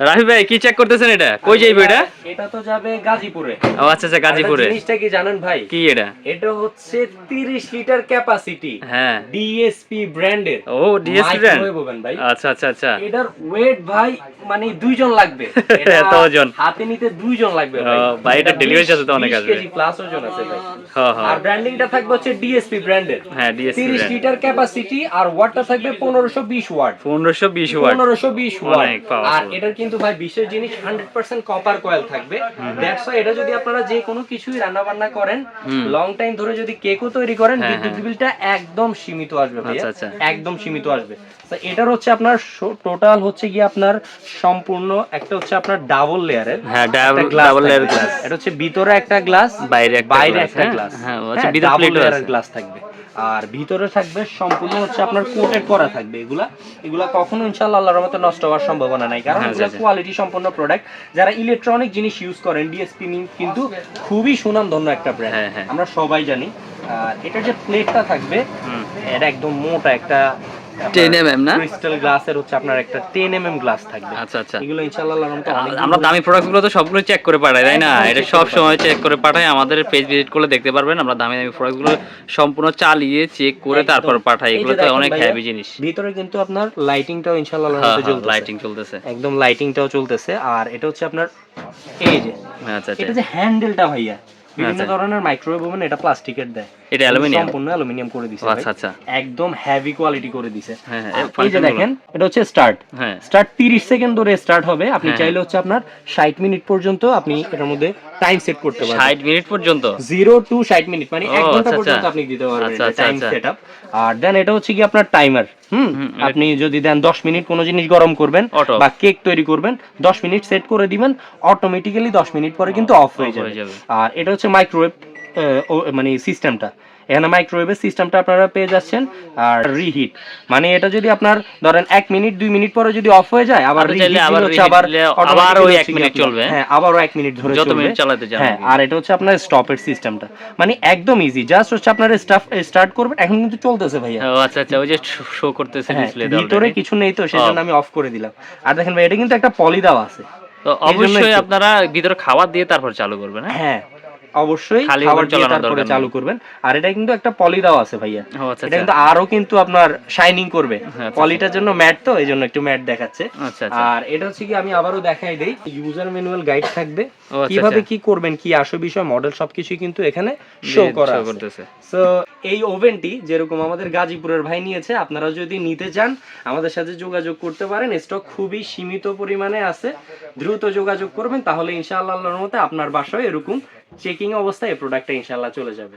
রাফি ভাই কি চেক করতেছেন এটা? কই যাইবে এটা? এটা তো যাবে গাজীপুরে। ও আচ্ছা আচ্ছা গাজীপুরে। জিনিসটা কি জানেন ভাই? কি এটা? এটা হচ্ছে 30 লিটার ক্যাপাসিটি হ্যাঁ। ডিএসপি ব্র্যান্ডের ও ডিএসপি ব্র্যান্ড ভাই। আচ্ছা আচ্ছা আচ্ছা। এটার ওয়েট ভাই মানে দুইজন লাগবে। এত ওজন। হাতে নিতে দুইজন লাগবে ভাই। ভাই, এটা charge তো অনেক আসবে। কেজি প্লাস ওজন আছে ভাই। হ্যাঁ হ্যাঁ আর ব্র্যান্ডিংটা থাকবে হচ্ছে ডিএসপি ব্র্যান্ডের হ্যাঁ ডিএসপি 30 লিটার ক্যাপাসিটি আর ওয়াটটা থাকবে 1520 ওয়াট পনেরোশো বিশ ওয়াট 1520 ওয়াট। আর এটার কিন্তু ভাই বিশেষ জিনিস 100% কপার কয়েল থাকবে। দ্যাটস ওয়াই এটা যদি আপনারা যে কোনো কিছুই রান্না বান্না করেন লং টাইম ধরে যদি কেকও তৈরি করেন হ্যাঁ, বিদ্যুৎ বিলটা একদম সীমিত আসবে আচ্ছা, আচ্ছা। একদম সীমিত আসবে। এটার হচ্ছে আপনার টোটাল হচ্ছে গিয়ে আপনার সম্পূর্ণ একটা হচ্ছে আপনার ডাবল লেয়ারের হ্যাঁ ডাবল লেয়ার গ্লাস এটা হচ্ছে ভিতরে একটা গ্লাস বাইরে একটা বাইরে একটা হ্যাঁ? গ্লাস হ্যাঁ, আচ্ছা, ভিতরে plate গ্লাস থাকবে। আর ভিতরে থাকবে সম্পূর্ণ হচ্ছে আপনার কোটেড করা থাকবে এগুলা। এগুলা কখনো ইনশাআল্লাহ আল্লাহর রহমতে নষ্ট হওয়ার সম্ভাবনা নাই কারণ হ্যাঁ, এগুলো। কোয়ালিটি সম্পন্ন প্রোডাক্ট যারা ইলেকট্রনিক জিনিস ইউজ করেন ডিএসপি কিন্তু খুবই সুনামধন্য একটা ব্র্যান্ড হ্যাঁ, হ্যাঁ। আমরা সবাই জানি। আর এটা যে প্লেটটা থাকবে এটা একদম মোটা একটা 10 mm না? ক্রিস্টাল গ্লাসের হচ্ছে আপনার একটা 10 এমএম গ্লাস থাকবে। আচ্ছা আচ্ছা। এগুলো ইনশাআল্লাহ আমরা দামি তো সবগুলো চেক করে পাঠাই তাই না? একদম এটা সব সময় চেক করে পাঠাই আমাদের পেজ ভিজিট করলে দেখতে পারবেন আমরা দামি সম্পূর্ণ চালিয়ে চেক করে তারপর পাঠাই। এই এগুলো তো অনেক হেভি জিনিস। ভিতরে কিন্তু আপনার লাইটিংটাও ইনশাআল্লাহ আল্লাহর হ্যাঁ রহমতে চলতেছে। লাইটিং চলতেছে। একদম লাইটিংটাও চলতেছে। আর এটা হচ্ছে আপনার এই যে আচ্ছা আচ্ছা। এটা যে হ্যান্ডেলটা ভাইয়া বিভিন্ন। ধরনের মাইক্রোওয়েভ ওভেন এটা প্লাস্টিকের দেয়। এটা অ্যালুমিনিয়াম? সম্পূর্ণ অ্যালুমিনিয়াম করে দিছে আচ্ছা, আচ্ছা। একদম হেভি কোয়ালিটি করে দিছে। হ্যাঁ, হ্যাঁ, এই যে দেখেন এটা হচ্ছে স্টার্ট হ্যাঁ। স্টার্ট 30 সেকেন্ড ধরে স্টার্ট হবে। আপনি হ্যাঁ, চাইলে হচ্ছে আপনার 60 মিনিট পর্যন্ত আপনি এটার মধ্যে টাইম সেট করতে পারবেন। ষাট মিনিট পর্যন্ত? জিরো টু ষাট মিনিট মানে ও, এক ঘণ্টা আচ্ছা, পর্যন্ত আচ্ছা। আপনি দিতে পারবেন আচ্ছা, টাইম আচ্ছা। সেট আর দেন এটা হচ্ছে কি আপনার টাইমার হুম? আপনি যদি দেন দশ মিনিট কোনো জিনিস গরম করবেন বা কেক তৈরি করবেন দশ মিনিট সেট করে দিবেন অটোমেটিক্যালি দশ মিনিট পরে কিন্তু অফ হয়ে হয়ে যাবে। আর এটা হচ্ছে মাইক্রোওয়েভ মানে সিস্টেমটা। এখানে মাইক্রোওয়েভের সিস্টেমটা আপনারা পেয়ে যাচ্ছেন। আর রিহিট মানে এটা যদি আপনার ধরেন এক মিনিট দুই মিনিট পরে যদি অফ হয়ে যায় আবার আবার আবার ওই এক মিনিট চলবে। হ্যাঁ আবারও এক মিনিট ধরে যত মিনিট চালাতে চান হ্যাঁ আর এটা হচ্ছে আপনার স্টপের সিস্টেমটা মানে একদম ইজি জাস্ট হচ্ছে আপনার স্টাফ স্টার্ট করবেন এখন কিন্তু চলতেছে ভাইয়া। ও আচ্ছা আচ্ছা ওই যে শো করতেছে হ্যাঁ, ডিসপ্লে ভিতরে কিছু নেই তো সেজন্য আমি অফ করে দিলাম। আর দেখেন ভাই এটা কিন্তু একটা পলি দেওয়া আছে। তো অবশ্যই আপনারা ভিতরে খাবার দিয়ে তারপর চালু করবেন হ্যাঁ? হ্যাঁ অবশ্যই খাবার দিয়ে তারপরে। চালু করবেন। আর এটা কিন্তু একটা পলি দেওয়া আছে ভাইয়া। ও আচ্ছা এটা আচ্ছা। কিন্তু আরও কিন্তু আপনার শাইনিং করবে। আচ্ছা, পলিটার জন্য ম্যাট তো এই জন্য একটু ম্যাট দেখাচ্ছে। আর এটা হচ্ছে কি আমি আবারও দেখাই দেই ইউজার ম্যানুয়াল গাইড থাকবে। কীভাবে। কি করবেন কি আসল বিষয় মডেল সবকিছুই কিন্তু এখানে শো করা আছে। সো এই ওভেনটি যেরকম আমাদের গাজীপুরের ভাই নিয়েছে আপনারা যদি নিতে চান আমাদের সাথে যোগাযোগ করতে পারেন। স্টক খুবই সীমিত পরিমাণে আছে। দ্রুত যোগাযোগ করবেন তাহলে ইনশাআল্লাহ আল্লাহর মতে আপনার বাসায় এরকম চেকিং অবস্থায় এই প্রোডাক্টটা ইনশাল্লাহ চলে যাবে।